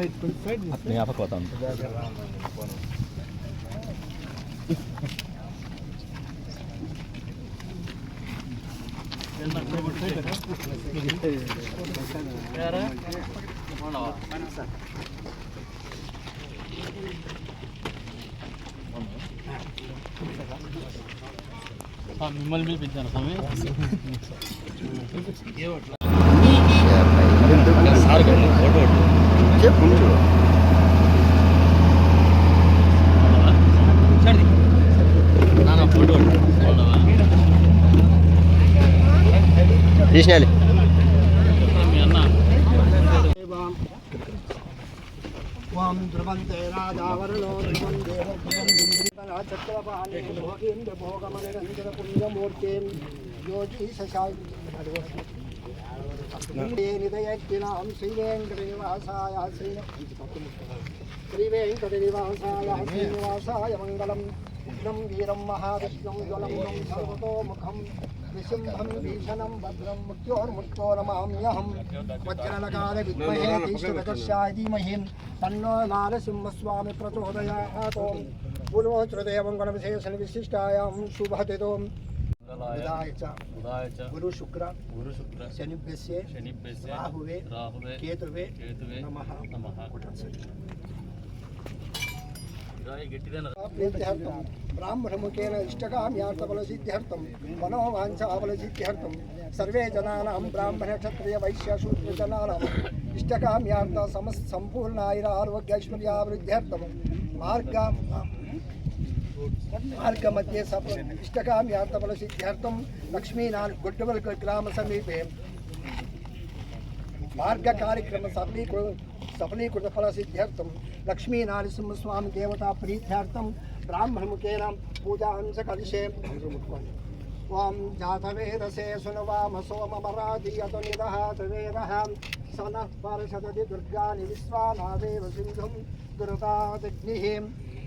Side पर side में अपने आप बताऊं మిమ్మల్ని పిలిపించాను స్వామి సార్ కానీ ఫోటో చెప్పు ముందు తీసినాలి. ఓం ధ్రువంతే రాజావరణో నిదయజ్ఞాం శ్రీవేంకటనివాసాయ శ్రీ శ్రీవేంకటనివాసాయ శ్రీనివాసాయ మంగళం ఉగ్రం వీరం మహావిష్ణుం జ్వలం సర్వతో ముఖం నృసింహం భీషణం భద్రం ముఖ్యోర్ముఖ్యో నమామ్యహం వజ్రనకార విద్మహే తీష్టగజస్యాయ ధీమహి తన్నో నారసింహస్వామి ప్రచోదయాత్ పూర్వోత్రదేవంగణవిశేషణ విశిష్టాయాం శుభతితో ബുധായച്ച ബുധായച്ച ഗുരു ശുക്ര ഗുരു ശുക്ര. ശനിഭ്യസ്യ ശനിഭ്യസ്യ രാഹുവേ രാഹുവേ കേതുവേ കേതുവേ ब्राह्मणमुखेन इष्टकाम्यार्थफलसिद्ध्यर्थं मनोवाञ्छाफलसिद्ध्यर्थं सर्वे जनानां ब्राह्मणक्षत्रियवैश्यशूद्रजनानाम् इष्टकाम्यार्थ सम सम्पूर्णायुरारोग्यैश्वर्याभिवृद्ध्यर्थं मार्ग मार्गमध्ये सफ इष्टकाम्यार्थफलसिद्ध्यर्थं लक्ष्मीनारायण गुड्डवल् ग्रामसमीपे मार्गकार्यक्रम सफलीकृ सफलीकृतफलसिद्ध्यर्थं लक्ष्मीनारसिंहस्वामी देवता प्रीत्यार्थं ब्राह्मणमुखेन पूजांस कलिशे ॐ जातवेदसे सुनवाम सोममराधियत निदहात वेदः स नः परषदति दुर्गानि विश्वानादेव सिन्धुं दुरतादग्निः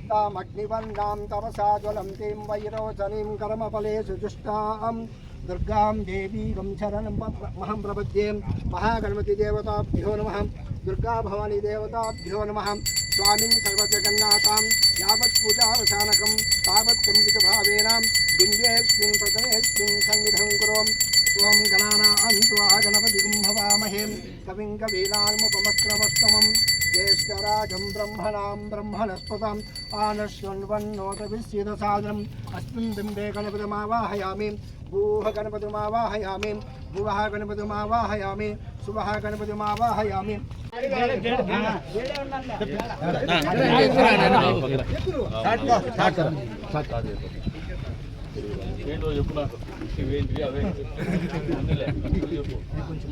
तामग्निवर्णां तपसा ज्वलन्तीं वैरोचनीं कर्मफलेषु जुष्टां दुर्गां देवीं शरणं महं प्रपद्ये महागणपतिदेवताभ्यो नमः। दुर्गा भवानी देवताभ्यो नमः। स्वामिन् सर्वजगन्नाथां यावत् पूजावसानकं तावत् संवितभावेन बिम्बेऽस्मिन् प्रथमेऽस्मिन् सन्निधं कुरु त्वं गणानान्तु गणपतिं भवामहे। कविं कवीनामुपमस्त्रमस्तमं ज्येष्ठराजं ब्रह्मणां ब्रह्मणस्पताम् आनश्वन्वन्नोतविस्यदसादनम् अस्मिन् बिम्बे गणपतिमावाहयामि। भूः गणपतिमावाहयामि। भुवः गणपतिमावाहयामि। शुभः गणपतिमावाहयामि। ఏంటో చెప్పు నాకు. ఇవేంటి అవేంటి ఉందిలే చెప్పు. కొంచెం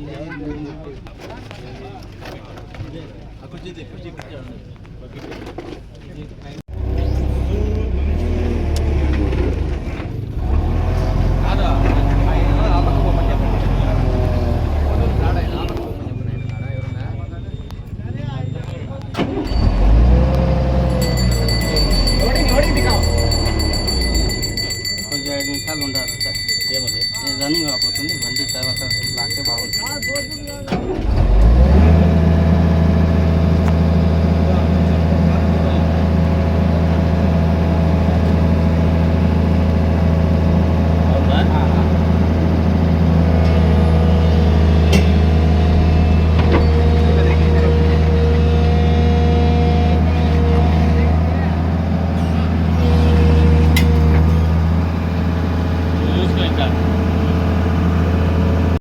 的那个